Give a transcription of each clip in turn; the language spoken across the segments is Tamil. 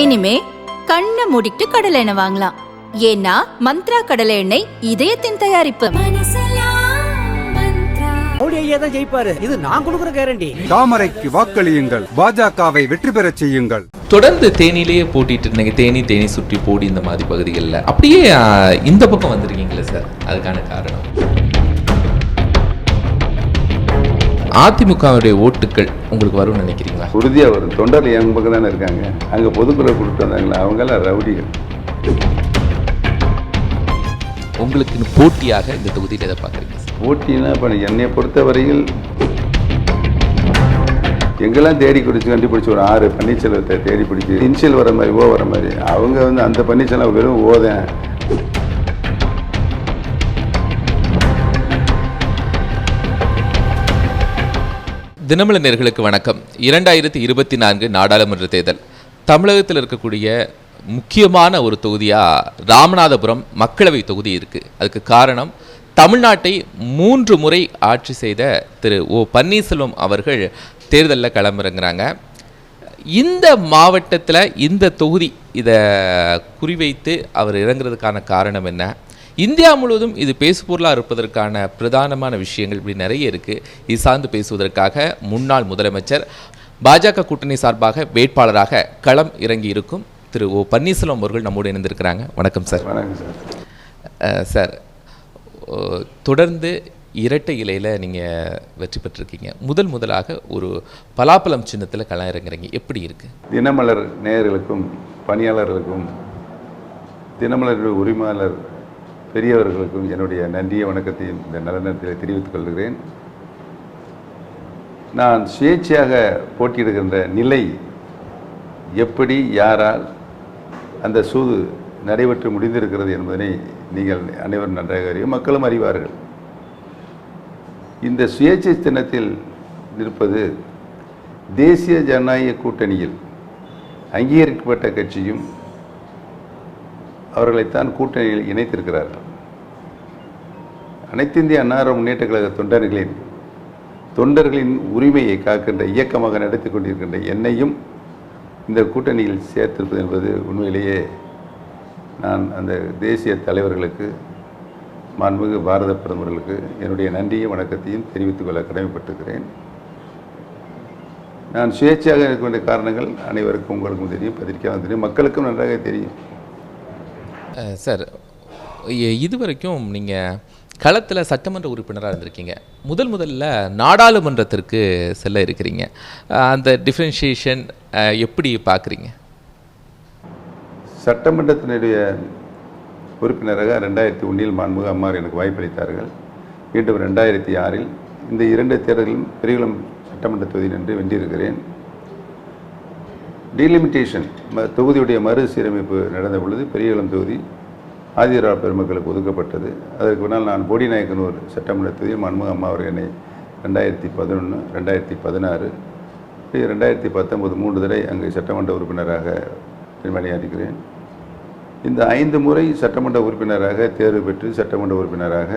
இனிமே கண்ணை மூடிட்டு கடலை எண்ணெய் வாங்கலாம். ஏன்னா மந்த்ரா கடலை எண்ணெய் இதயத்தின் தயாரிப்பு. தான் ஜெயிப்பாரு. இது நான் கொடுக்குற கேரண்டி தாமரைக்கு வாக்களியுங்கள். பாஜகவை வெற்றி பெறச் செய்யுங்கள். தொடர்ந்து தேனியிலேயே போட்டிட்டு இருந்தீங்க தேனி தேனி சுற்றி போடி இந்த மாதிரி பகுதிகளில் அப்படியே இந்த பக்கம் வந்திருக்கீங்களே சார்? அதுக்கான காரணம். அதிமுகவுடைய ஓட்டுகள் உங்களுக்கு வரும்னு நினைக்கிறீங்களா? உறுதியாக வரும் தொண்டர் என் பக்கம் தானே இருக்காங்க. அங்கே பொதுக்குழு கொடுத்து வந்தாங்களா? அவங்கெல்லாம் ரவுடிகள். உங்களுக்கு போட்டியாக இந்த தொகுதியில் எதை பார்க்குறீங்க? போட்டினா இப்போ என்னை பொறுத்தவரையில் எங்கெல்லாம் தேடி குறித்து கண்டுபிடிச்சி ஒரு ஆறு பன்னீர்செல்வத்தை தேடி பிடிச்சி இன்சியல் வர மாதிரி ஓ வர மாதிரி அவங்க வந்து அந்த பன்னீர்செல்வம் வெறும் ஓதேன் தினமல நேர்களுக்கு வணக்கம். இரண்டாயிரத்தி இருபத்தி நான்கு நாடாளுமன்ற தேர்தல். தமிழகத்தில் இருக்கக்கூடிய முக்கியமான ஒரு தொகுதியாக ராமநாதபுரம் மக்களவை தொகுதி இருக்குது அதுக்கு காரணம் தமிழ்நாட்டை மூன்று முறை ஆட்சி செய்த திரு ஓ பன்னீர்செல்வம் அவர்கள் தேர்தலில் களமிறங்குறாங்க. இந்த மாவட்டத்தில் இந்த தொகுதி இதை குறிவைத்து அவர் இறங்குறதுக்கான காரணம் என்ன? இந்தியா முழுவதும் இது பேசுபொருளாக இருப்பதற்கான பிரதானமான விஷயங்கள் இப்படி நிறைய இருக்குது இது சார்ந்து பேசுவதற்காக முன்னாள் முதலமைச்சர் பாஜக கூட்டணி சார்பாக வேட்பாளராக களம் இறங்கி இருக்கும் திரு ஓ பன்னீர்செல்வம் அவர்கள் நம்மோடு இணைந்திருக்கிறாங்க. வணக்கம் சார். வணக்கம் சார். சார் தொடர்ந்து இரட்டை இலையில் நீங்கள் வெற்றி பெற்றிருக்கீங்க. முதல் முதலாக ஒரு பலாப்பழம் சின்னத்தில் களம் இறங்குறீங்க. எப்படி இருக்குது தினமலர் நேயர்களுக்கும் பணியாளர்களுக்கும் தினமலர் உரிமையாளர் பெரியவர்களுக்கும் என்னுடைய நன்றிய வணக்கத்தையும் இந்த நல்ல நேரத்தில் தெரிவித்துக் கொள்கிறேன். நான் சுயேட்சையாக போட்டியிடுகின்ற நிலை எப்படி யாரால் அந்த சூது நடைபெற்று முடிந்திருக்கிறது என்பதனை நீங்கள் அனைவரும் நன்றாக அறியும் மக்களும் அறிவார்கள். இந்த சுயேட்சை சின்னத்தில் நிற்பது தேசிய ஜனநாயக கூட்டணியில் அங்கீகரிக்கப்பட்ட கட்சியும் அவர்களைத்தான் கூட்டணியில் இணைத்திருக்கிறார்கள். அனைத்து இந்திய அன்னார முன்னேற்ற கழக தொண்டர்களின் தொண்டர்களின் உரிமையை காக்கின்ற இயக்கமாக நடத்தி கொண்டிருக்கின்ற என்னையும் இந்த கூட்டணியில் சேர்த்திருப்பது என்பது உண்மையிலேயே நான் அந்த தேசிய தலைவர்களுக்கு மாண்புமிகு பாரத பிரதமர்களுக்கு என்னுடைய நன்றியும் வணக்கத்தையும் தெரிவித்துக் கொள்ள கடமைப்பட்டிருக்கிறேன். நான் சுயேட்சையாக இருக்க வேண்டிய காரணங்கள் அனைவருக்கும் உங்களுக்கும் தெரியும் பத்திரிகையாளரும் தெரியும் மக்களுக்கும் நன்றாக தெரியும். சார் இது இதுவரைக்கும் நீங்கள் களத்தில் சட்டமன்ற உறுப்பினராக இருந்திருக்கீங்க. முதல் முதல்ல நாடாளுமன்றத்திற்கு செல்ல இருக்கிறீங்க. அந்த டிஃப்ரென்ஷியேஷன் எப்படி பார்க்குறீங்க சட்டமன்றத்தினுடைய உறுப்பினராக ரெண்டாயிரத்தி ஒன்றில் மாண்புமிகு அம்மார் எனக்கு வாய்ப்பளித்தார்கள். மீண்டும் ரெண்டாயிரத்தி ஆறில் இந்த இரண்டு தேர்தலிலும் பெரியகுளம் சட்டமன்ற தொகுதி நின்று வென்றிருக்கிறேன். டீலிமிட்டேஷன் ம தொகுதியுடைய மறுசீரமைப்பு நடந்த பொழுது பெரியகுளம் தொகுதி ஆதிரா பெருமக்களுக்கு ஒதுக்கப்பட்டது. அதற்கு பின்னால் நான் போடிநாயக்கனூர் சட்டமன்ற தொகுதியில் மாண்புமிகு அம்மா அவர்கள் என்னை ரெண்டாயிரத்தி பதினொன்று ரெண்டாயிரத்தி பதினாறு ரெண்டாயிரத்தி பத்தொன்பது மூன்று தடவை அங்கு சட்டமன்ற உறுப்பினராக பணியாற்றுகிறேன். இந்த ஐந்து முறை சட்டமன்ற உறுப்பினராக தேர்வு பெற்று சட்டமன்ற உறுப்பினராக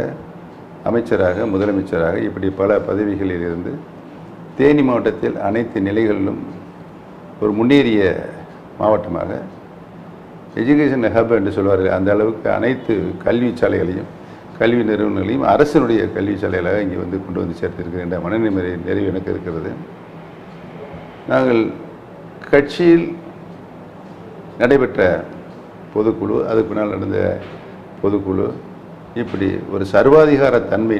அமைச்சராக முதலமைச்சராக இப்படி பல பதவிகளில் இருந்து தேனி மாவட்டத்தில் அனைத்து நிலைகளிலும் ஒரு முன்னேறிய மாவட்டமாக எஜுகேஷன் ஹப் என்று சொல்வார்கள். அந்த அளவுக்கு அனைத்து கல்வி சாலைகளையும் கல்வி நிறுவனங்களையும் அரசினுடைய கல்வி சாலைகளாக இங்கே வந்து கொண்டு வந்து சேர்த்திருக்கிறேன் என்ற மனநிலை நிறைவு எனக்கு இருக்கிறது. நாங்கள் கட்சியில் நடைபெற்ற பொதுக்குழு அதுக்கு பின்னால் நடந்த பொதுக்குழு இப்படி ஒரு சர்வாதிகார தன்மை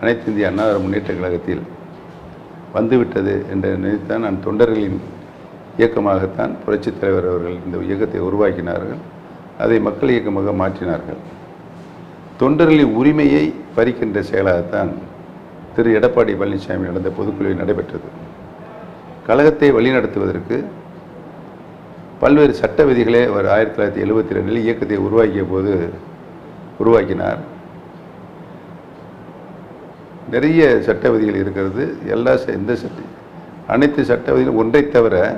அனைத்து இந்திய அண்ணா முன்னேற்ற கழகத்தில் வந்துவிட்டது என்று நினைத்தான் நான் தொண்டர்களின் இயக்கமாகத்தான் புரட்சித் தலைவர் அவர்கள் இந்த இயக்கத்தை உருவாக்கினார்கள். அதை மக்கள் இயக்கமாக மாற்றினார்கள். தொண்டர்களின் உரிமையை பறிக்கின்ற செயலாகத்தான் திரு. எடப்பாடி பழனிசாமி நடந்த பொதுக்குழுவில் நடைபெற்றது. கழகத்தை வழிநடத்துவதற்கு பல்வேறு சட்ட விதிகளை அவர் ஆயிரத்தி தொள்ளாயிரத்தி எழுபத்தி ரெண்டில் இயக்கத்தை உருவாக்கிய போது உருவாக்கினார். நிறைய சட்ட விதிகள் இருக்கிறது. எல்லா ச- எந்த சட்ட அனைத்து சட்ட விதிகளும் ஒன்றை தவிர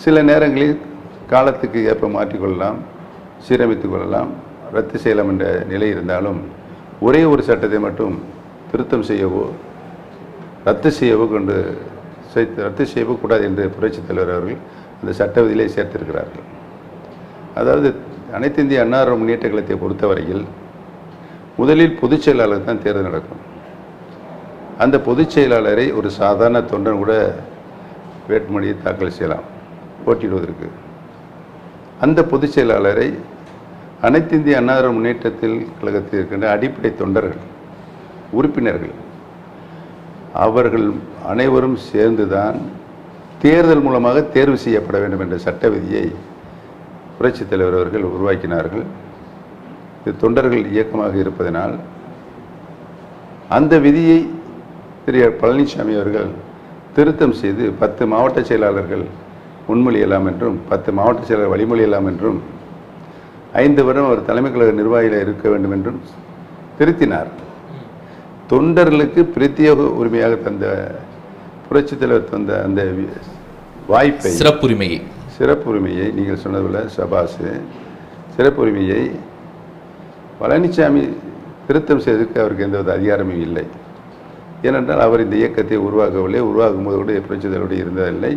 சில நேரங்களில் காலத்துக்கு ஏற்ப மாற்றிக்கொள்ளலாம் சீரமைத்து கொள்ளலாம் ரத்து செய்யலாம் என்ற நிலை இருந்தாலும் ஒரே ஒரு சட்டத்தை மட்டும் திருத்தம் செய்யவோ ரத்து செய்யவோ கொண்டு ரத்து செய்யவோ கூடாது என்று புரட்சித் தலைவர் அவர்கள் அந்த சட்ட விதியிலே சேர்த்திருக்கிறார்கள். அதாவது அனைத்து இந்திய அன்னார முன்னேற்ற கழகத்தை பொறுத்தவரையில் முதலில் பொதுச் செயலாளர் தான் தேர்தல் நடக்கும். அந்த பொதுச் செயலாளரை ஒரு சாதாரண தொண்டன் கூட வேட்புமொழியை தாக்கல் செய்யலாம். போட்டியிடுவதற்கு. அந்த பொதுச் செயலாளரை அனைத்து இந்திய அன்னார முன்னேற்றத்தில் கழகத்தில் இருக்கின்ற அடிப்படை தொண்டர்கள் உறுப்பினர்கள் அவர்கள் அனைவரும் சேர்ந்துதான் தேர்தல் மூலமாக தேர்வு செய்யப்பட வேண்டும் என்ற சட்ட விதியை புரட்சித் தலைவர் அவர்கள் உருவாக்கினார்கள். இது தொண்டர்கள் இயக்கமாக இருப்பதனால் அந்த விதியை திரு பழனிசாமி அவர்கள் திருத்தம் செய்து பத்து மாவட்ட செயலாளர்கள் முன்மொழியலாம் என்றும் பத்து மாவட்ட செயலாளர் வழிமொழியலாம் என்றும் ஐந்து வருடம் அவர் தலைமை கழக நிர்வாகியில் இருக்க வேண்டும் என்றும் திருத்தினார். தொண்டர்களுக்கு பிரத்யேக உரிமையாக தந்த புரட்சித் தலைவர் தந்த அந்த வாய்ப்பை சிறப்புரிமையை. சிறப்புரிமையை நீங்கள் சொன்னது போல சபாசு சிறப்புரிமையை பழனிசாமி திருத்தம் செய்வதற்கு அவருக்கு எந்தவித அதிகாரமும் இல்லை. ஏனென்றால் அவர் இந்த இயக்கத்தை உருவாக்கவில்லை உருவாக்கும் போது கூட புரட்சித் தலைவரோடு இருந்ததில்லை.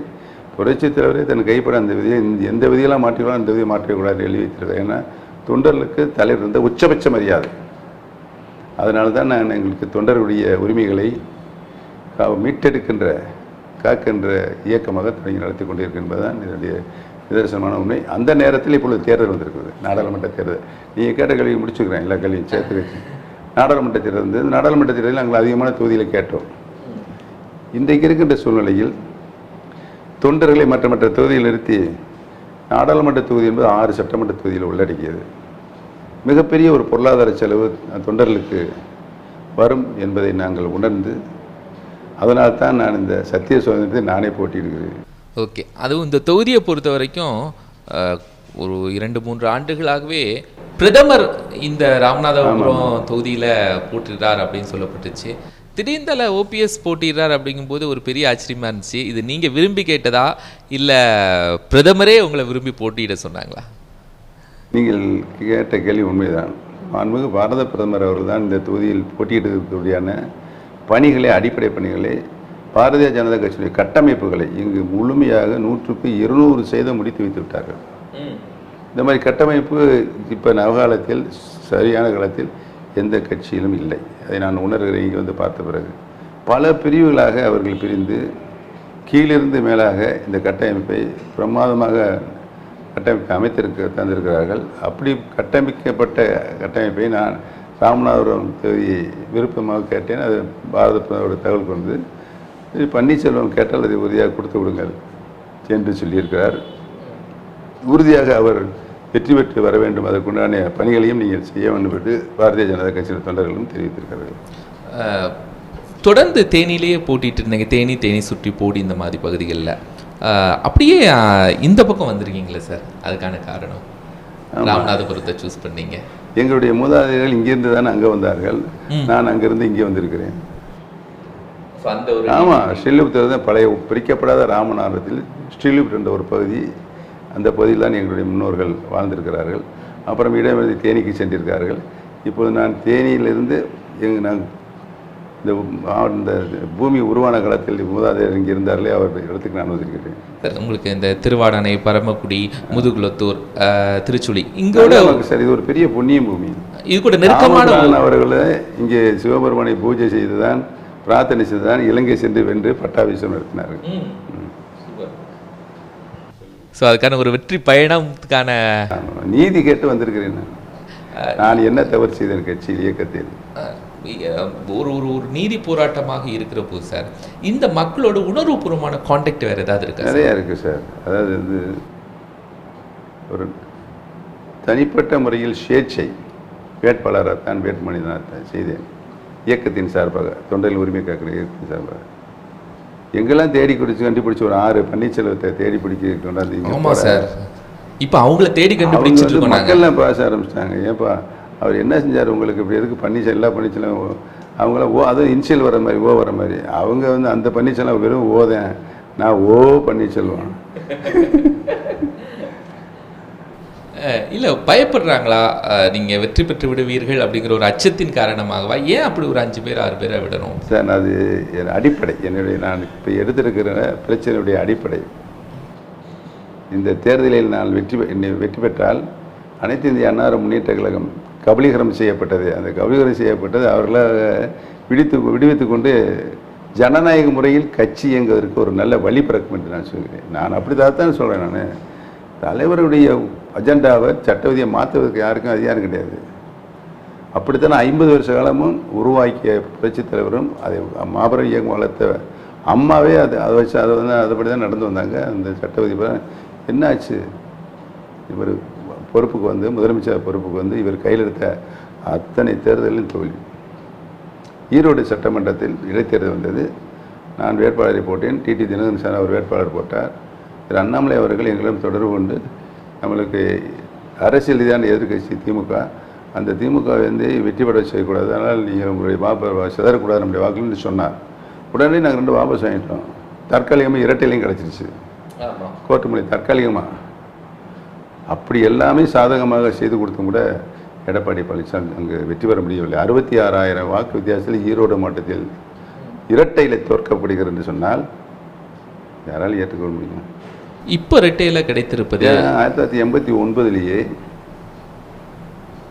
புரட்சித் தலைவரே தன் கைப்பட அந்த விதியை இந்த- எந்த விதியெல்லாம் மாற்றிக்கலாம் அந்த விதியை மாற்றிக்கூடாது எழுதி வைத்திருக்கார் ஏன்னா தொண்டர்களுக்கு தலைவர் இருந்த உச்சபட்ச மரியாதை. அதனால தான் நான் எங்களுக்கு தொண்டர்களுடைய உரிமைகளை மீட்டெடுக்கின்ற காக்கின்ற இயக்கமாக தொடங்கி நடத்தி கொண்டிருக்கிறேன் என்பதுதான் இதனுடைய நிதர்சனமான உண்மை. அந்த நேரத்தில் இப்பொழுது தேர்தல் வந்திருக்கிறது. நாடாளுமன்ற தேர்தல். நீங்கள் கேட்ட கல்வியை முடிச்சுக்கிறேன் எல்லா கல்வியும் சேர்த்து வச்சு. நாடாளுமன்ற தேர்தல் வந்து நாடாளுமன்ற தேர்தலில் நாங்கள் அதிகமான தொகுதியில் கேட்டோம். இன்றைக்கு இருக்கின்ற சூழ்நிலையில் தொண்டர்களை மற்ற மற்ற தொகுதியில் நிறுத்தி நாடாளுமன்ற தொகுதி என்பது ஆறு சட்டமன்ற தொகுதியில் உள்ளடக்கியது. மிகப்பெரிய ஒரு பொருளாதார செலவு தொண்டர்களுக்கு வரும் என்பதை நாங்கள் உணர்ந்து அதனால் தான் நான் இந்த சத்திய சுதந்திரத்தை நானே போட்டியிடுகிறேன். ஓகே. அதுவும் இந்த தொகுதியை பொறுத்த வரைக்கும் ஒரு இரண்டு மூன்று ஆண்டுகளாகவே பிரதமர் இந்த ராமநாதபுரம் தொகுதியில் போட்டிடுறார் அப்படின்னு சொல்லப்பட்டுச்சு. திடீர்ந்தல ஓபிஎஸ் போட்டிடுறார் அப்படிங்கும்போது ஒரு பெரிய ஆச்சரியமா இருந்துச்சு. இது நீங்கள் விரும்பி கேட்டதா? இல்லை பிரதமரே உங்களை விரும்பி போட்டியிட சொன்னாங்களா? நீங்கள் கேட்ட கேள்வி உண்மைதான். மாண்புமிகு பாரத பிரதமர் அவர்கள் தான் இந்த தொகுதியில் போட்டியிடுவதற்குரியான பணிகளை அடிப்படை பணிகளை பாரதிய ஜனதா கட்சியுடைய கட்டமைப்புகளை இங்கு முழுமையாக நூற்றுக்கு இருநூறு சதவீதம் முடித்து வைத்து விட்டார்கள். இந்த மாதிரி கட்டமைப்பு இப்போ நவகாலத்தில் சரியான காலத்தில் எந்த கட்சியிலும் இல்லை. அதை நான் உணர்கிறேன். இங்கே வந்து பார்த்த பிறகு பல பிரிவுகளாக அவர்கள் பிரிந்து கீழிருந்து மேலாக இந்த கட்டமைப்பை பிரமாதமாக கட்டமைப்பு அமைத்திருக்க தந்திருக்கிறார்கள். அப்படி கட்டமைக்கப்பட்ட கட்டமைப்பை நான் ராமநாதபுரம் தொகுதியை விருப்பமாக கேட்டேன். அது பாரத பிரதமரோட தகவல் கொண்டு பன்னீர்செல்வம் கேட்டால் அதை உறுதியாக கொடுத்து விடுங்கள் என்று சொல்லியிருக்கிறார். உறுதியாக அவர் வெற்றி பெற்று வர வேண்டும். அதற்குண்டான பணிகளையும் நீங்கள் செய்ய வேண்டும் என்று பாரதிய ஜனதா கட்சியின் தொண்டர்களும் தெரிவித்திருக்கிறார்கள். தொடர்ந்து தேனிலேயே போட்டிட்டு இருந்தீங்க. தேனி தேனி சுற்றி போடி இந்த மாதிரி பகுதிகளில். அப்படியே இந்த பக்கம் வந்திருக்கீங்களே சார்? அதுக்கான காரணம்? ராமநாதபுரத்தை சூஸ் பண்ணீங்க. எங்களுடைய மூதாதையர்கள் இங்கிருந்து தானே அங்கே வந்தார்கள். நான் அங்கிருந்து இங்கே வந்திருக்கிறேன். So, அந்த ஒரு ஆமாம் ஸ்ரீலிபுத்தர் தான் பழைய பிரிக்கப்படாத ராமநாதத்தில் ஸ்ரீலிபுத்தர் என்ற ஒரு பகுதி அந்த பகுதியில் தான் எங்களுடைய முன்னோர்கள் வாழ்ந்திருக்கிறார்கள். அப்புறம் இடமிருந்து தேனிக்கு சென்றிருக்கார்கள் இப்போது நான் தேனியிலிருந்து எங்க நான் இந்த இந்த பூமி உருவான காலத்தில் மூதாதையர் இங்கே இருந்தார்களே அவர் இடத்துக்கு நான் வந்திருக்கிறேன். சார் உங்களுக்கு இந்த திருவாடானை பரமக்குடி முதுகுளத்தூர் அஹ், திருச்சுழி இங்கோட சார். இது ஒரு பெரிய புண்ணிய பூமி. இது கூட நெருக்கமான அவர்களை இங்கே சிவபெருமானை பூஜை செய்துதான் பிரார்த்தனை செய்துதான் இலங்கை சென்று வென்று பட்டாபிஷேகம் நடத்தினார்கள். ஸோ அதுக்கான ஒரு வெற்றி பயணத்துக்கான நீதி கேட்டு வந்திருக்கிறேன் நான். என்ன தவறு செய்தேன் கட்சியில் இயக்கத்தில் ஒரு ஒரு ஒரு நீதி போராட்டமாக இருக்கிற போது சார் இந்த மக்களோட உணர்வுபூர்வமான காண்டாக்ட் வேற ஏதாவது இருக்கா? நிறையா இருக்குது சார் அதாவது வந்து ஒரு தனிப்பட்ட முறையில் சுயேட்சை வேட்பாளராக தான் வேட்புமனி தான் செய்தேன் இயக்கத்தின் சார்பாக தொண்டர்கள் உரிமை காக்கிற இயக்கத்தின் சார்பாக எங்கெல்லாம் தேடி பிடிச்சி கண்டுபிடிச்சி ஒரு ஆறு பன்னீர்செல்வத்தை தேடி பிடிக்க கொண்டாந்து சார். இப்போ அவங்கள தேடி கண்டுபிடிச்சிட்டு மக்கள்லாம் பேச ஆரம்பிச்சிட்டாங்க. ஏப்பா அவர் என்ன செஞ்சார் உங்களுக்கு? இப்படி எதுக்கு பன்னீர்செல்வம் எல்லா பன்னீர்செல்வம் அவங்களாம் ஓ அதுவும் இன்சியல் வர மாதிரி ஓ வர மாதிரி. அவங்க வந்து அந்த பன்னீர்செல்வம் வெறும் ஓதேன் நான் ஓ பன்னீர்செல்வம். இல்லை பயப்படுறாங்களா? நீங்கள் வெற்றி பெற்று விடுவீர்கள் அப்படிங்கிற ஒரு அச்சத்தின் காரணமாகவா? ஏன் அப்படி ஒரு அஞ்சு பேர் ஆறு பேரை விடணும்? சார் அது என் அடிப்படை. என்னுடைய நான் இப்போ எடுத்திருக்கிற பிரச்சனையுடைய அடிப்படை. இந்த தேர்தலில் நான் வெற்றி என்னை வெற்றி பெற்றால் அனைத்து இந்திய அன்னார முன்னேற்ற கழகம் கபலீகரம் செய்யப்பட்டது. அந்த கபலீகரம் செய்யப்பட்டது அவர்களை விடுத்து விடுவித்து கொண்டு ஜனநாயக முறையில் கட்சி இயங்குவதற்கு ஒரு நல்ல வழி பிறக்கும் என்று நான் சொல்கிறேன். நான் அப்படி தான் சொல்கிறேன் நான். தலைவருடைய அஜெண்டாவை சட்டவிதியை மாற்றுவதற்கு யாருக்கும் அதிகாரம் கிடையாது. அப்படித்தான் ஐம்பது வருஷ காலமும் உருவாக்கிய புரட்சி தலைவரும் அதை மாபெரும் இயக்கம் வளர்த்த அம்மாவே அது அதை வச்சு அதை வந்து அதுபடி தான் நடந்து வந்தாங்க. அந்த சட்ட என்னாச்சு? இவர் பொறுப்புக்கு வந்து முதலமைச்சர் பொறுப்புக்கு வந்து இவர் கையில் எடுத்த அத்தனை தேர்தலிலும் தோல்வி. ஈரோடு சட்டமன்றத்தில் இடைத்தேர்தல் வந்தது. நான் வேட்பாளரை போட்டேன். டிடி தினகரன் சார் அவர் வேட்பாளர் போட்டார். திரு அண்ணாமலை அவர்கள் எங்களிடம் தொடர்பு கொண்டு நம்மளுக்கு அரசியல் ரீதியான எதிர்க்கட்சி திமுக அந்த திமுக வந்து வெற்றி பெற செய்யக்கூடாது. அதனால் நீங்கள் உங்களுடைய வாப சிதறக்கூடாது நம்முடைய வாக்குன்னு சொன்னார். உடனே நாங்கள் ரெண்டு வாபஸ் வாங்கிட்டோம். தற்காலிகமாக இரட்டையிலையும் கிடச்சிருச்சு. கோர்ட்டு மொழி தற்காலிகமாக அப்படி எல்லாமே சாதகமாக செய்து கொடுத்தும் கூட எடப்பாடி பழனிசாமி அங்கு வெற்றி பெற முடியவில்லை. அறுபத்தி ஆறாயிரம் வாக்கு வித்தியாசத்தில் ஈரோடு மாவட்டத்தில் இரட்டையில தோற்கப்படுகிறது என்று சொன்னால் யாரால் ஏற்றுக்கொள்ள முடியும்? இப்போ ரெட்டையில் கிடைத்திருப்பது ஆயிரத்தி தொள்ளாயிரத்தி எண்பத்தி ஒன்பதுலேயே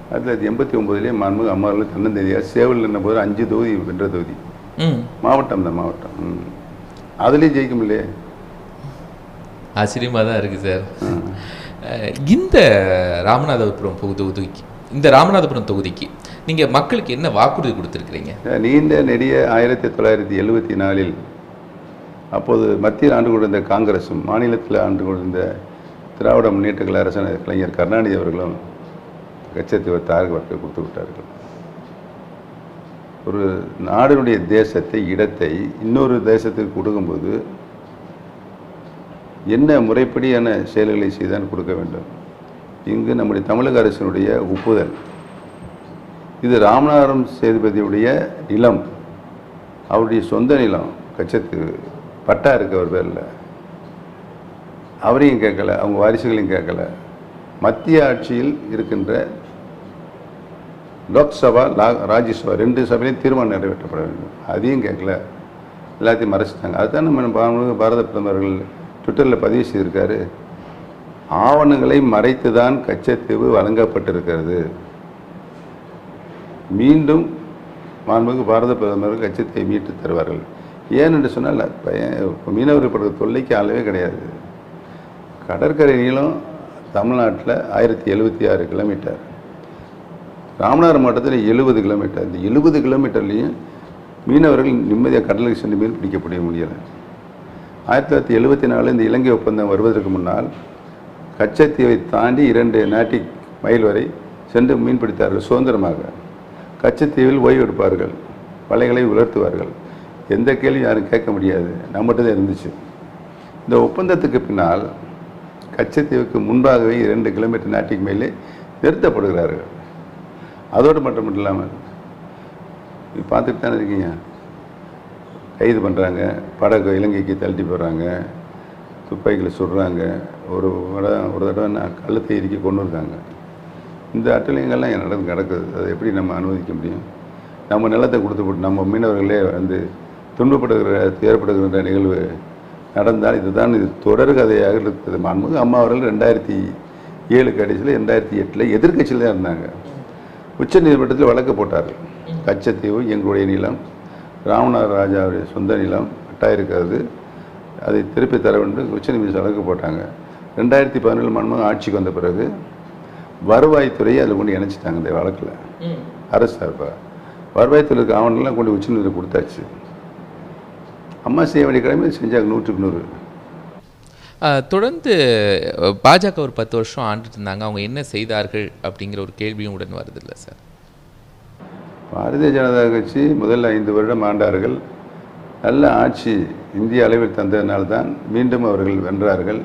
ஆயிரத்தி தொள்ளாயிரத்தி எண்பத்தி ஒன்பதுலேயே மாண்பு அம்மாவில் தன்னந்தனியாக சேவல் என்ன போது அஞ்சு தொகுதி வென்ற தொகுதி. ம். மாவட்டம் தான் மாவட்டம். அதுலேயும் ஜெயிக்க முடியலையே? ஆச்சரியமாக தான் இருக்குது சார். இந்த ராமநாதபுரம் தொகுதிக்கு இந்த ராமநாதபுரம் தொகுதிக்கு நீங்கள் மக்களுக்கு என்ன வாக்குறுதி கொடுத்துருக்கிறீங்க? நீண்ட நெடிய ஆயிரத்தி தொள்ளாயிரத்தி எழுபத்தி நாலில் அப்போது மத்தியில் ஆண்டு கொண்டிருந்த காங்கிரசும் மாநிலத்தில் ஆண்டு கொண்டிருந்த திராவிட முன்னேற்ற கழக அரசன் கலைஞர் கருணாநிதி அவர்களும் கச்சத்தீவர் தாரக கொடுத்து விட்டார்கள். ஒரு நாடினுடைய தேசத்தை இடத்தை இன்னொரு தேசத்துக்கு கொடுக்கும்போது என்ன முறைப்படியான செயல்களை செய்தான் கொடுக்க வேண்டும். இங்கு நம்முடைய தமிழக அரசினுடைய ஒப்புதல். இது ராமநாதபுரம் சேதுபதியுடைய நிலம். அவருடைய சொந்த நிலம் கச்சத்து பட்டா இருக்கு அவர் பேரில். அவரையும் கேட்கல அவங்க வாரிசுகளையும் கேட்கல. மத்திய ஆட்சியில் இருக்கின்ற லோக்சபா லா ராஜ்யசபா ரெண்டு சபையிலையும் தீர்மானம் நிறைவேற்றப்பட வேண்டும். அதையும் கேட்கல. எல்லாத்தையும் மறைச்சிட்டாங்க. அதுதான் நம்ம பாரத- பிரதமர்கள் ட்விட்டரில் பதிவு செய்திருக்காரு. ஆவணங்களை மறைத்து தான் கச்சத்தீவு வழங்கப்பட்டிருக்கிறது. மீண்டும் மாண்புமிகு பாரத பிரதமர் கச்சத்தை மீட்டு தருவார்கள். ஏன் என்று சொன்னால் இப்போ மீனவர்கள் படுற தொல்லைக்கு அளவே கிடையாது. கடற்கரை நீளம் தமிழ்நாட்டில் ஆயிரத்தி எழுபத்தி ஆறு கிலோமீட்டர். ராமநாதபுரம் மாவட்டத்தில் எழுபது கிலோமீட்டர். இந்த எழுபது கிலோமீட்டர்லேயும் மீனவர்கள் நிம்மதியாக கடலுக்கு சென்று மீன் பிடிக்க முடியலை ஆயிரத்தி தொள்ளாயிரத்தி எழுபத்தி நாலு இந்த இலங்கை ஒப்பந்தம் வருவதற்கு முன்னால் கச்சத்தீவை தாண்டி இரண்டு நாட்டிக் மைல் வரை சென்று மீன் பிடித்தார்கள் சுதந்திரமாக. கச்சத்தீவில் ஓய்வு எடுப்பார்கள் வலைகளை உலர்த்துவார்கள். எந்த கேள்வியும் யாரும் கேட்க முடியாது. நம்மகிட்ட தான் இருந்துச்சு. இந்த ஒப்பந்தத்துக்கு பின்னால் கச்சத்தீவுக்கு முன்பாகவே இரண்டு கிலோமீட்டர் நாட்டிக் மேலே நிறுத்தப்படுகிறார்கள். அதோடு மட்டும் இல்லாமல் பார்த்துட்டு தானே இருக்கீங்க? கைது பண்ணுறாங்க படகு இலங்கைக்கு தள்ளி போடுறாங்க துப்பாக்கியில் சுடுறாங்க ஒரு தடவை ஒரு தடவை நான் கழுத்தை இறுக்கி கொண்டு இருக்காங்க இந்த அட்டலியங்கள்லாம் என் நடந்து நடக்குது. அதை எப்படி நம்ம அனுமதிக்க முடியும்? நம்ம நிலத்தை கொடுத்து போட்டு நம்ம மீனவர்களே வந்து துன்பப்படுகிற ஏற்படுகின்ற நிகழ்வு நடந்தால் இதுதான் இது தொடர் கதையாக இருக்குது. மாண்புமிகு அம்மா அவர்கள் ரெண்டாயிரத்தி ஏழு கடைசியில் ரெண்டாயிரத்தி எட்டில் எதிர்க்கட்சியில் தான் இருந்தாங்க. உச்ச நீதிமன்றத்தில் வழக்கு போட்டார்கள். கச்சத்தீவு எங்களுடைய நிலம் ராமநாத ராஜாவுடைய சொந்த நிலம் இருக்கிறது அதை திருப்பி தர வேண்டும். உச்சநீதிமன்றம் வழக்கு போட்டாங்க. ரெண்டாயிரத்தி பதினேழு மன்மகம் ஆட்சிக்கு வந்த பிறகு வருவாய்த்துறையை அதில் கொண்டு இணைச்சிட்டாங்க இந்த வழக்கில். அரசு சார்பாக வருவாய்த்துறைக்கு ஆவணம்லாம் கொண்டு உச்சநீதிமன்றம் கொடுத்தாச்சு. அம்மா செய்ய வேண்டிய கடமை செஞ்சாங்க நூற்றுக்கு நூறு. தொடர்ந்து பாஜக ஒரு பத்து வருஷம் ஆண்டுட்டு இருந்தாங்க. அவங்க என்ன செய்தார்கள் அப்படிங்கிற ஒரு கேள்வியும் உடன் வருது இல்லை சார். பாரதிய ஜனதா கட்சி முதல் ஐந்து வருடம் ஆண்டார்கள். நல்ல ஆட்சி இந்திய அளவில் தந்ததினால்தான் மீண்டும் அவர்கள் வென்றார்கள்.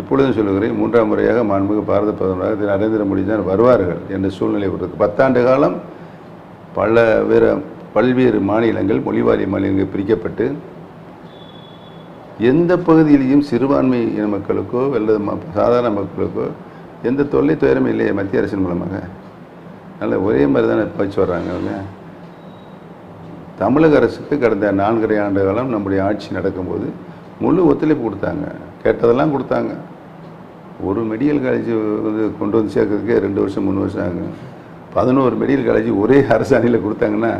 இப்பொழுதும் சொல்லுகிறேன் மூன்றாம் முறையாக மாண்புமிகு பாரத பிரதமராக திரு நரேந்திர மோடி தான் வருவார்கள் என்ற சூழ்நிலை இருக்கு பத்தாண்டு காலம் பல வேறு பல்வேறு மாநிலங்கள் மொழிவாரி மாநிலங்கள் பிரிக்கப்பட்டு எந்த பகுதியிலையும் சிறுபான்மை இன மக்களுக்கோ அல்லது ம- சாதாரண மக்களுக்கோ எந்த தொல்லை துயரமும் இல்லையே மத்திய அரசின் மூலமாக. நல்ல ஒரே மாதிரி தானே வச்சு வர்றாங்க அவங்க. தமிழக அரசுக்கு கடந்த நான்கரை ஆண்டு காலம் நம்முடைய ஆட்சி நடக்கும்போது முழு ஒத்துழைப்பு கொடுத்தாங்க. கேட்டதெல்லாம் கொடுத்தாங்க. ஒரு மெடிக்கல் காலேஜ் வந்து கொண்டு வந்து சேர்க்கறதுக்கே ரெண்டு வருஷம் மூணு வருஷம் ஆகும் பதினோரு மெடிக்கல் காலேஜ் ஒரே அரசாணையில் கொடுத்தாங்கன்னா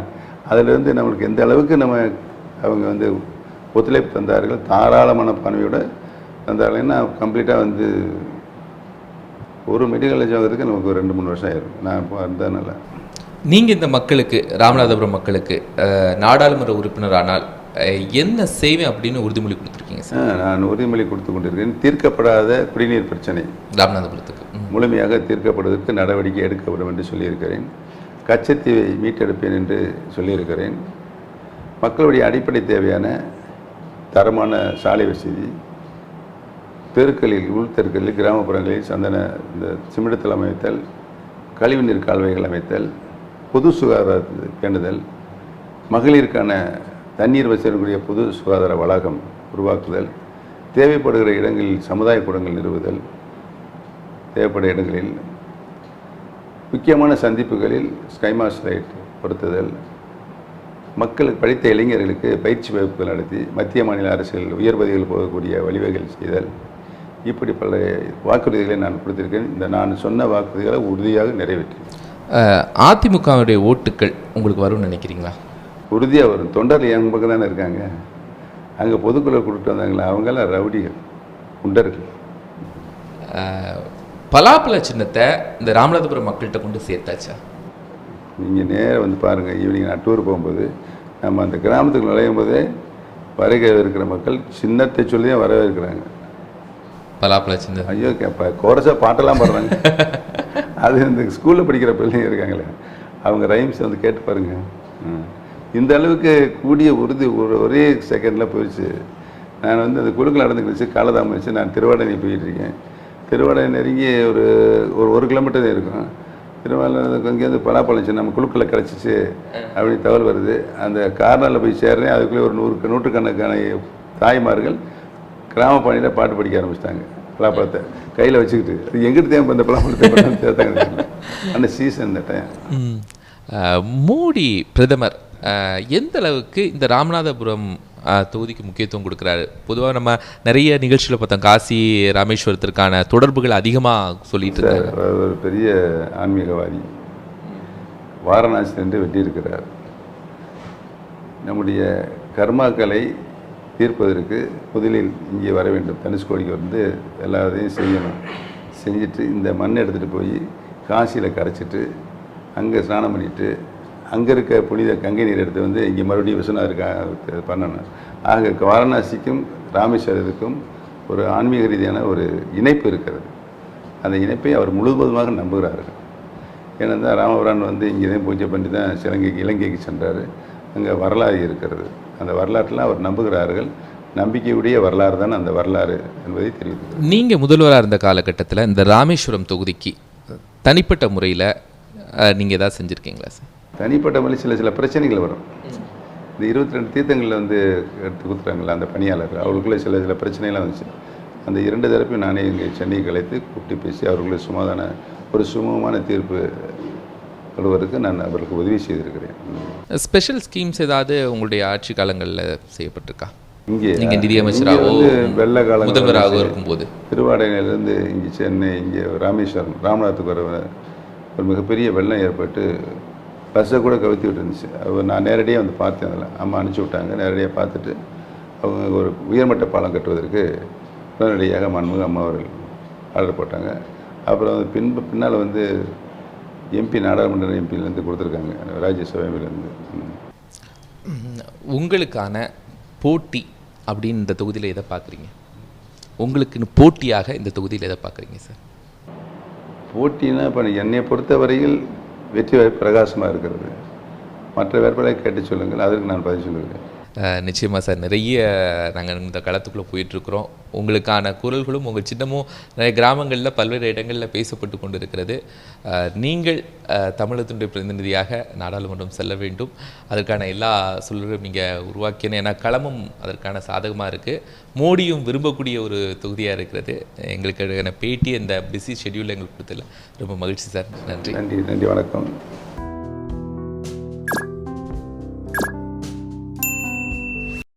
அதிலிருந்து நம்மளுக்கு எந்த அளவுக்கு நம்ம அவங்க வந்து ஒத்துழைப்பு தந்தார்கள் தாராள மனப்பான்மையோட தந்தார்கள்னா கம்ப்ளீட்டாக வந்து ஒரு மெடிக்கல் காலேஜ் வாங்குறதுக்கு நமக்கு ஒரு ரெண்டு மூணு வருஷம் ஆயிரும். நான் இப்போ இருந்ததுனால நீங்கள் இந்த மக்களுக்கு ராமநாதபுரம் மக்களுக்கு நாடாளுமன்ற உறுப்பினர் ஆனால் என்ன செய்வேன் அப்படின்னு உறுதிமொழி கொடுத்துருக்கீங்க சார்? நான் உறுதிமொழி கொடுத்து கொண்டிருக்கிறேன். தீர்க்கப்படாத குடிநீர் பிரச்சனை. ராமநாதபுரத்துக்கு. முழுமையாக தீர்க்கப்படுவதற்கு நடவடிக்கை எடுக்கப்படும் என்று சொல்லியிருக்கிறேன். கச்சத்தீவை மீட்டெடுப்பேன் என்று சொல்லியிருக்கிறேன். மக்களுடைய அடிப்படை தேவையான தரமான சாலை வசதி தெருக்களில் உள் தெருக்களில் கிராமப்புறங்களில் சந்தன இந்த சிமிடத்தல் அமைத்தல் கழிவுநீர் கால்வாய்கள் அமைத்தல் பொது சுகாதார பேணுதல் மகளிருக்கான தண்ணீர் வசதிக்கூடிய பொது சுகாதார வளாகம் உருவாக்குதல் தேவைப்படுகிற இடங்களில் சமுதாய கூடங்கள் நிறுவுதல் தேவைப்பட இடங்களில் முக்கியமான சந்திப்புகளில் ஸ்கைமாஸ் லைட் பொருத்துதல் மக்களுக்கு படித்த இளைஞர்களுக்கு பயிற்சி வகுப்புகள் நடத்தி மத்திய மாநில அரசுகள் உயர் பதவிகள் போகக்கூடிய வழிவகைகள் செய்தல். இப்படி பல வாக்குறுதிகளை நான் கொடுத்திருக்கேன். இந்த நான் சொன்ன வாக்குறுதிகளை உறுதியாக நிறைவேற்றேன் அதிமுகவுடைய ஓட்டுக்கள் உங்களுக்கு வரும்னு நினைக்கிறீங்களா? உறுதியாக வரும். தொண்டர்கள் என் பக்கம் தானே இருக்காங்க. அங்கே பொதுக்குழு கூப்பிட்டு வந்தாங்களே அவங்கெல்லாம் ரவுடிகள் குண்டர்கள். பலாப்பழ சின்னத்தை இந்த ராமநாதபுரம் மக்கள்கிட்ட கொண்டு சேர்த்தாச்சா? நீங்கள் நேரா வந்து பாருங்கள் ஈவினிங் நான் டூர் போகும்போது நம்ம அந்த கிராமத்துக்கு நுழையும் போதே வருகை இருக்கிற மக்கள் சின்னத்தை சொல்லி தான் வரவேற்கிறாங்க பலாப்பழ சின்ன. ஐயோ கேப்ப கோரஸாக பாட்டெல்லாம் பாடுறாங்க. அது இந்த ஸ்கூலில் படிக்கிற பிள்ளைங்க இருக்காங்களே அவங்க ரைம்ஸ் வந்து கேட்டு பாருங்க. ம். இந்த அளவுக்கு கூடிய உறுதி ஒரு ஒரே செகண்டில் போயிடுச்சு. நான் வந்து அந்த குழுக்கள் நடந்துக்கிடுச்சு காலதாமம் வச்சு நான் திருவாடனை போயிட்டு இருக்கேன். திருவாடனை நெருங்கி ஒரு ஒரு ஒரு கிலோமீட்டர் தான் இருக்கும். திருவாரூர் இங்கேருந்து பலாப்பழம் நம்ம குழுக்களில் கிடச்சிச்சு அப்படின்னு தகவல் வருது. அந்த கார்னரில் போய் சேர்றேன். அதுக்குள்ளே ஒரு நூறு நூற்றுக்கணக்கான தாய்மார்கள் கிராம பாணியில் பாட்டு படிக்க ஆரம்பிச்சிட்டாங்க. பலாப்பழத்தை கையில் வச்சுக்கிட்டு. அது எங்கிட்டு தேவை? இந்த பலாப்பழத்தை சேர்த்தாங்க அந்த சீசன் இந்த டைம் மோடி பிரதமர் எந்த அளவுக்கு இந்த ராமநாதபுரம் தொகுதிக்கு முக்கியத்துவம் கொடுக்குறாரு? பொதுவாக நம்ம நிறைய நிகழ்ச்சியில் பார்த்தோம். காசி ராமேஸ்வரத்திற்கான தொடர்புகள் அதிகமாக சொல்லிட்டு இருக்காங்க. அவர் ஒரு பெரிய ஆன்மீகவாதி. வாரணாசி சென்று வெட்டியிருக்கிறார். நம்முடைய கர்மாக்களை தீர்ப்பதற்கு முதலில் இங்கே வர வேண்டும். தனுஷ்கோடிக்கு வந்து எல்லாத்தையும் செய்யணும். செஞ்சுட்டு இந்த மண் எடுத்துகிட்டு போய் காசியில் கரைச்சிட்டு அங்கே ஸ்நானம் பண்ணிட்டு அங்கே இருக்க புனித கங்கை நீர் எடுத்து வந்து இங்கே மறுபடியும் விஸ்வநாதருக்கு பண்ணணும். ஆக வாரணாசிக்கும் ராமேஸ்வரத்துக்கும் ஒரு ஆன்மீக ரீதியான ஒரு இணைப்பு இருக்கிறது. அந்த இணைப்பை அவர் முழுவதுமாக நம்புகிறார்கள். ஏனென்றால் ராமபுரான் வந்து இங்கே தான் பூஜை பண்ணி தான் சிலங்கைக்கு இலங்கைக்கு சென்றார். அங்கே வரலாறு இருக்கிறது. அந்த வரலாற்றெலாம் அவர் நம்புகிறார்கள். நம்பிக்கையுடைய வரலாறு தான் அந்த வரலாறு என்பதை தெரிவித்துக்கிறார் நீங்கள் முதல்வராக இருந்த காலகட்டத்தில் இந்த ராமேஸ்வரம் தொகுதிக்கு தனிப்பட்ட முறையில் நீங்கள் ஏதாவது செஞ்சுருக்கீங்களா சார்? தனிப்பட்ட முறையில் சில சில பிரச்சனைகள் வரும். இந்த இருபத்தி ரெண்டு தீர்த்தங்களில் வந்து எடுத்து கொடுத்துறாங்கல்ல அந்த பணியாளர் அவர்களுக்குள்ள சில சில பிரச்சனைலாம் வந்துச்சு. அந்த இரண்டு தரப்பையும் நானே இங்கே சென்னைக்கு அழைத்து கூப்பிட்டு பேசி அவர்களை சுமாதான ஒரு சுமூகமான தீர்ப்பு வருவதற்கு நான் அவர்களுக்கு உதவி செய்திருக்கிறேன். ஸ்பெஷல் ஸ்கீம்ஸ் ஏதாவது உங்களுடைய ஆட்சி காலங்களில் செய்யப்பட்டிருக்கா? இங்கே நீங்க நிதியமைச்சராகவோ, வெள்ள காலம் முதல்வராகவோ இருக்கும்போது. திருவாடையிலிருந்து இங்கே சென்னை இங்கே ராமேஸ்வரம் ராமநாத்துக்கு வர ஒரு மிகப்பெரிய வெள்ளம் ஏற்பட்டு பஸ்ஸை கூட கவிழ்த்தி விட்டுருந்துச்சு. அவர் நான் நேரடியாக வந்து பார்த்தேன் அதில். அம்மா அனுப்பிச்சி விட்டாங்க. நேரடியாக பார்த்துட்டு அவங்க ஒரு உயர்மட்ட பாலம் கட்டுவதற்கு உடனடியாக மன்முக அம்மா அவர்கள் ஆர்டர் போட்டாங்க. அப்புறம் வந்து பின்பு பின்னால் வந்து எம்பி நாடாளுமன்ற எம்பிலேருந்து கொடுத்துருக்காங்க. ராஜ்யசபா எம்பிலேருந்து உங்களுக்கான போட்டி அப்படின்னு இந்த தொகுதியில் எதை பார்க்குறீங்க? உங்களுக்குன்னு போட்டியாக இந்த தொகுதியில் எதை பார்க்குறீங்க சார்? போட்டினா இப்போ என்னை பொறுத்தவரையில் வெற்றி வாய்ப்பு பிரகாசமாக இருக்கிறது. மற்ற வேட்பாளரை கேட்டு சொல்லுங்கள். அதற்கு நான் பதில் சொல்லுகிறேன். நிச்சயமாக சார். நிறைய நாங்கள் இந்த களத்துக்குள்ளே போயிட்டுருக்குறோம். உங்களுக்கான குரல்களும் உங்கள் சின்னமும் நிறைய கிராமங்களில் பல்வேறு இடங்களில் பேசப்பட்டு கொண்டு இருக்கிறது நீங்கள் அஹ், பிரதிநிதியாக நாடாளுமன்றம் செல்ல வேண்டும். அதற்கான எல்லா சூழலும் நீங்கள் உருவாக்கின ஏன்னா களமும் அதற்கான சாதகமாக இருக்குது மோடியும் விரும்பக்கூடிய ஒரு தொகுதியாக இருக்கிறது. எங்களுக்கு பேட்டி அந்த பிஸி ஷெட்யூல் எங்களுக்கு கொடுத்துல ரொம்ப மகிழ்ச்சி சார். நன்றி. நன்றி நன்றி வணக்கம்.